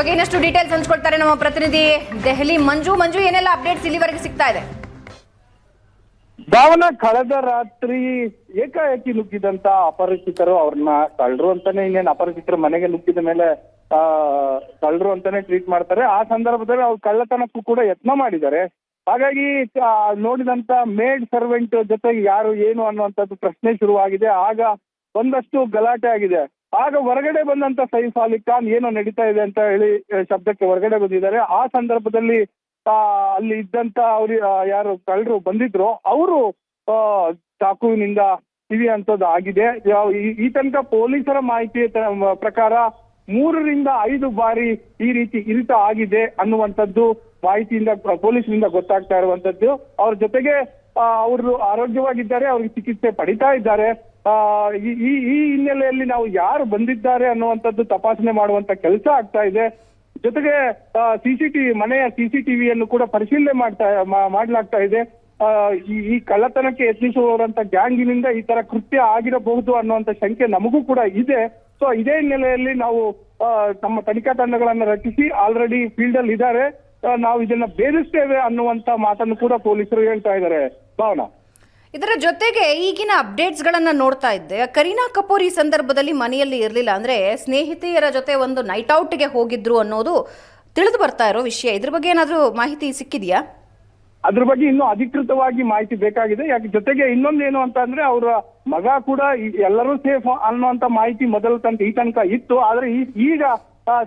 ಬಗ್ಗೆ ಇನ್ನಷ್ಟು ಡೀಟೇಲ್ಸ್ ಹಂಚ್ಕೊಳ್ತಾರೆ ನಮ್ಮ ಪ್ರತಿನಿಧಿ ದೆಹಲಿ. ಮಂಜು ಮಂಜು, ಏನೆಲ್ಲ ಅಪ್ಡೇಟ್ಸ್ ಇಲ್ಲಿವರೆಗೆ ಸಿಗ್ತಾ ಇದೆ? ಭಾವನ, ಕಳೆದ ರಾತ್ರಿ ಏಕಾಏಕಿ ನುಗ್ಗಿದಂತ ಅಪರಿಚಿತರು ಅವ್ರನ್ನ ತಳ್ಳರು ಅಂತಾನೆ ಇನ್ನೇನು ಅಪರಿಚಿತರು ಮನೆಗೆ ನುಗ್ಗಿದ ಮೇಲೆ, ಆ ತಳ್ಳರು ಅಂತಾನೆ ಟ್ರೀಟ್ ಮಾಡ್ತಾರೆ. ಆ ಸಂದರ್ಭದಲ್ಲಿ ಅವ್ರು ಕಳ್ಳತನಕ್ಕೂ ಕೂಡ ಯತ್ನ ಮಾಡಿದ್ದಾರೆ. ಹಾಗಾಗಿ ನೋಡಿದಂತ ಮೇಡ್ ಸರ್ವೆಂಟ್ ಜೊತೆಗೆ ಯಾರು ಏನು ಅನ್ನುವಂಥದ್ದು ಪ್ರಶ್ನೆ ಶುರುವಾಗಿದೆ. ಆಗ ಒಂದಷ್ಟು ಗಲಾಟೆ ಆಗಿದೆ. ಆಗ ಹೊರಗಡೆ ಬಂದಂತ ಸೈಫ್ ಅಲಿ ಖಾನ್ ಏನೋ ನಡೀತಾ ಇದೆ ಅಂತ ಹೇಳಿ ಶಬ್ದಕ್ಕೆ ಹೊರಗಡೆ ಬಂದಿದ್ದಾರೆ. ಆ ಸಂದರ್ಭದಲ್ಲಿ ಅಲ್ಲಿ ಇದ್ದಂತ ಅವ್ರ ಯಾರು ಕಳ್ಳರು ಬಂದಿದ್ರು. ಅವರು ಚಾಕುವಿನಿಂದ ಇವಿ ಅಂತದ್ದು ಆಗಿದೆ ಈ- ತನಕ ಪೊಲೀಸರ ಮಾಹಿತಿ ಪ್ರಕಾರ ಮೂರರಿಂದ ಐದು ಬಾರಿ ಈ ರೀತಿ ಇರಿತ ಆಗಿದೆ ಅನ್ನುವಂಥದ್ದು ಮಾಹಿತಿಯಿಂದ ಪೊಲೀಸರಿಂದ ಗೊತ್ತಾಗ್ತಾ ಇರುವಂತದ್ದು ಅವ್ರ ಜೊತೆಗೆ ಅವರು ಆರೋಗ್ಯವಾಗಿದ್ದಾರೆ, ಅವ್ರಿಗೆ ಚಿಕಿತ್ಸೆ ಪಡಿತಾ ಇದ್ದಾರೆ. ಈ, ಈ- ಹಿನ್ನೆಲೆಯಲ್ಲಿ ನಾವು ಯಾರು ಬಂದಿದ್ದಾರೆ ಅನ್ನುವಂಥದ್ದು ತಪಾಸಣೆ ಮಾಡುವಂತ ಕೆಲಸ ಆಗ್ತಾ ಇದೆ. ಜೊತೆಗೆ ಸಿಸಿಟಿವಿ ಮನೆಯ ಸಿಸಿಟಿವಿಯನ್ನು ಕೂಡ ಪರಿಶೀಲನೆ ಮಾಡ್ತಾ ಮಾಡ್ಲಾಗ್ತಾ ಇದೆ. ಈ ಕಳ್ಳತನಕ್ಕೆ ಯತ್ನಿಸುವವರಂತ ಗ್ಯಾಂಗಿನಿಂದ ಈ ತರ ಕೃತ್ಯ ಆಗಿರಬಹುದು ಅನ್ನುವಂತ ಶಂಕೆ ನಮಗೂ ಕೂಡ ಇದೆ. ಸೊ ಇದೇ ಹಿನ್ನೆಲೆಯಲ್ಲಿ ನಾವು ನಮ್ಮ ತನಿಖಾ ತಂಡಗಳನ್ನ ರಚಿಸಿ ಆಲ್ರೆಡಿ ಫೀಲ್ಡ್ ಅಲ್ಲಿ ಇದ್ದಾರೆ. ನಾವು ಇದನ್ನ ಬೇಧಿಸ್ತೇವೆ ಅನ್ನುವಂತ ಮಾತನ್ನು ಕೂಡ ಪೊಲೀಸರು ಹೇಳ್ತಾ ಇದ್ದಾರೆ. ಭಾವನಾ? ಇದರ ಜೊತೆಗೆ ಈಗಿನ ಅಪ್ಡೇಟ್ಸ್ ಗಳನ್ನ ನೋಡ್ತಾ ಇದ್ದೆ. ಕರೀನಾ ಕಪೂರ್ ಈ ಸಂದರ್ಭದಲ್ಲಿ ಮನೆಯಲ್ಲಿ ಇರಲಿಲ್ಲ ಅಂದ್ರೆ ಸ್ನೇಹಿತೆಯರ ಜೊತೆ ಒಂದು ನೈಟ್ ಔಟ್ಗೆ ಹೋಗಿದ್ರು ಅನ್ನೋದು ತಿಳಿದು ಬರ್ತಾ ಇರೋ ವಿಷಯ. ಇದ್ರ ಬಗ್ಗೆ ಏನಾದರೂ ಮಾಹಿತಿ ಸಿಕ್ಕಿದೆಯಾ? ಅದ್ರ ಬಗ್ಗೆ ಇನ್ನೂ ಅಧಿಕೃತವಾಗಿ ಮಾಹಿತಿ ಬೇಕಾಗಿದೆ. ಯಾಕೆ ಜೊತೆಗೆ ಇನ್ನೊಂದು ಏನು ಅಂತ ಅಂದ್ರೆ ಅವರ ಮಗ ಕೂಡ ಎಲ್ಲರೂ ಸೇಫ್ ಅನ್ನುವಂತ ಮಾಹಿತಿ ಮೊದಲ ತನಕ ಈ ತನಕ ಇತ್ತು. ಆದ್ರೆ ಈಗ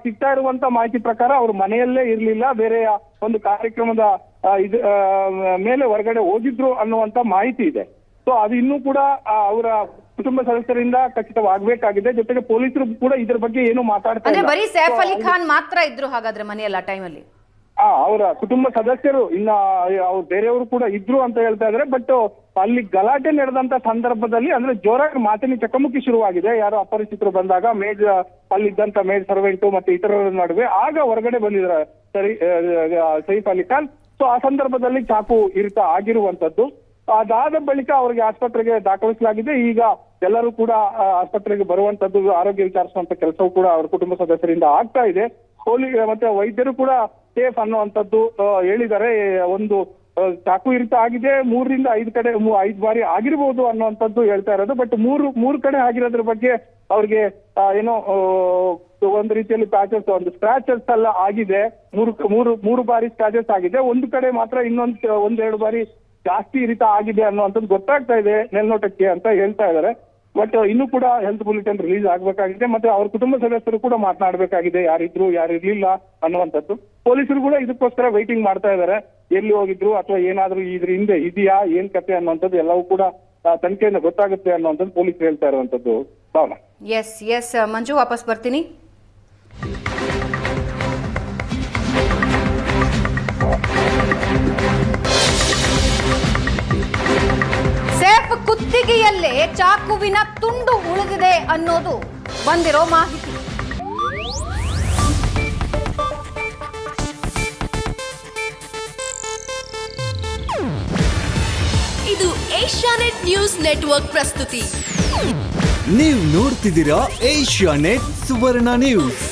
ಸಿಗ್ತಾ ಇರುವಂತ ಮಾಹಿತಿ ಪ್ರಕಾರ ಅವ್ರ ಮನೆಯಲ್ಲೇ ಇರ್ಲಿಲ್ಲ. ಬೇರೆ ಒಂದು ಕಾರ್ಯಕ್ರಮದ ಇದು ಮೇಲೆ ಹೊರಗಡೆ ಹೋಗಿದ್ರು ಅನ್ನುವಂತ ಮಾಹಿತಿ ಇದೆ. ಸೊ ಅದು ಇನ್ನೂ ಕೂಡ ಅವರ ಕುಟುಂಬ ಸದಸ್ಯರಿಂದ ಖಚಿತವಾಗಬೇಕಾಗಿದೆ. ಜೊತೆಗೆ ಪೊಲೀಸರು ಕೂಡ ಇದ್ರ ಬಗ್ಗೆ ಏನು ಮಾತಾಡ್ತಾರೆ ಬರೀ ಸೈಫ್ ಅಲಿ ಖಾನ್ ಮಾತ್ರ ಇದ್ರು ಹಾಗಾದ್ರೆ ಮನೆಯಲ್ಲ ಟೈಮಲ್ಲಿ ಅವರ ಕುಟುಂಬ ಸದಸ್ಯರು ಇನ್ನ ಅವ್ರು ಬೇರೆಯವರು ಕೂಡ ಇದ್ರು ಅಂತ ಹೇಳ್ತಾ ಇದಾರೆ. ಬಟ್ ಅಲ್ಲಿ ಗಲಾಟೆ ನಡೆದಂತ ಸಂದರ್ಭದಲ್ಲಿ ಅಂದ್ರೆ ಜೋರಾಗಿ ಮಾತಿನ ಚಕಮಕಿ ಶುರುವಾಗಿದೆ. ಯಾರು ಅಪರಿಚಿತರು ಬಂದಾಗ ಮೇಜ್ ಅಲ್ಲಿದ್ದಂತ ಮೇಜ್ ಸರ್ವೆಂಟು ಮತ್ತೆ ಇತರರ ನಡುವೆ ಆಗ ಹೊರಗಡೆ ಬಂದಿದ್ದಾರೆ ಸರಿ ಸೈಫ್ ಅಲಿ ಖಾನ್ ಸೊ ಆ ಸಂದರ್ಭದಲ್ಲಿ ಚಾಕು ಇರಿತ ಆಗಿರುವಂತದ್ದು ಅದಾದ ಬಳಿಕ ಅವರಿಗೆ ಆಸ್ಪತ್ರೆಗೆ ದಾಖಲಿಸಲಾಗಿದೆ. ಈಗ ಎಲ್ಲರೂ ಕೂಡ ಆಸ್ಪತ್ರೆಗೆ ಬರುವಂತದ್ದು ಆರೋಗ್ಯ ವಿಚಾರಿಸುವಂತ ಕೆಲಸವೂ ಕೂಡ ಅವರ ಕುಟುಂಬ ಸದಸ್ಯರಿಂದ ಆಗ್ತಾ ಇದೆ. ಹೋಲಿ, ಮತ್ತೆ ವೈದ್ಯರು ಕೂಡ ಸೇಫ್ ಅನ್ನುವಂಥದ್ದು ಹೇಳಿದ್ದಾರೆ. ಒಂದು ಚಾಕು ಇರಿತ ಆಗಿದೆ. ಮೂರರಿಂದ ಐದು ಕಡೆ ಐದು ಬಾರಿ ಆಗಿರ್ಬೋದು ಅನ್ನುವಂಥದ್ದು ಹೇಳ್ತಾ ಇರೋದು. ಬಟ್ ಮೂರು ಮೂರು ಕಡೆ ಆಗಿರೋದ್ರ ಬಗ್ಗೆ ಅವ್ರಿಗೆ ಏನೋ ಆ, ಒಂದ್ ರೀತಿಯಲ್ಲಿ ಪ್ಯಾಚಸ್ ಒಂದು ಸ್ಕ್ರಾಚಸ್ ಎಲ್ಲ ಆಗಿದೆ. ಮೂರು ಮೂರು ಮೂರು ಬಾರಿ ಸ್ಕ್ರಾಚಸ್ ಆಗಿದೆ. ಒಂದು ಕಡೆ ಮಾತ್ರ ಇನ್ನೊಂದ್ ಒಂದೆರಡು ಬಾರಿ ಜಾಸ್ತಿ ಇರಿತ ಆಗಿದೆ ಅನ್ನುವಂಥದ್ದು ಗೊತ್ತಾಗ್ತಾ ಇದೆ ಮೇಲ್ನೋಟಕ್ಕೆ ಅಂತ ಹೇಳ್ತಾ ಇದ್ದಾರೆ. ಬಟ್ ಇನ್ನೂ ಕೂಡ ಹೆಲ್ತ್ ಬುಲೆಟಿನ್ ರಿಲೀಸ್ ಆಗ್ಬೇಕಾಗಿದೆ. ಮತ್ತೆ ಅವ್ರ ಕುಟುಂಬ ಸದಸ್ಯರು ಕೂಡ ಮಾತನಾಡಬೇಕಾಗಿದೆ. ಯಾರಿದ್ರು ಯಾರು ಇರ್ಲಿಲ್ಲ ಅನ್ನುವಂಥದ್ದು. ಪೊಲೀಸರು ಕೂಡ ಇದಕ್ಕೋಸ್ಕರ ವೈಟಿಂಗ್ ಮಾಡ್ತಾ ಇದ್ದಾರೆ. ಎಲ್ಲಿ ಹೋಗಿದ್ರು ಅಥವಾ ಏನಾದ್ರೂ ಇದ್ರ ಹಿಂದೆ ಇದೆಯಾ ಏನ್ ಕತೆ ಅನ್ನುವಂಥದ್ದು ಎಲ್ಲವೂ ಕೂಡ ತನಿಖೆಯಿಂದ ಗೊತ್ತಾಗುತ್ತೆ ಅನ್ನುವಂಥದ್ದು ಪೊಲೀಸರು ಹೇಳ್ತಾ ಇರುವಂತದ್ದು ಭಾವನಾ. ಎಸ್ ಎಸ್ ಮಂಜು ವಾಪಸ್ ಬರ್ತೀನಿ. ಕುತ್ತಿಗೆಯಲ್ಲೇ ಚಾಕುವಿನ ತುಂಡು ಉಳಿದಿದೆ ಅನ್ನೋದು ಬಂದಿರೋ ಮಾಹಿತಿ. ಇದು ಏಷ್ಯಾನೆಟ್ ನ್ಯೂಸ್ ನೆಟ್ವರ್ಕ್ ಪ್ರಸ್ತುತಿ. ನೀವು ನೋಡ್ತಿದ್ದೀರಾ ಏಷ್ಯಾ ನೆಟ್ ಸುವರ್ಣ ನ್ಯೂಸ್.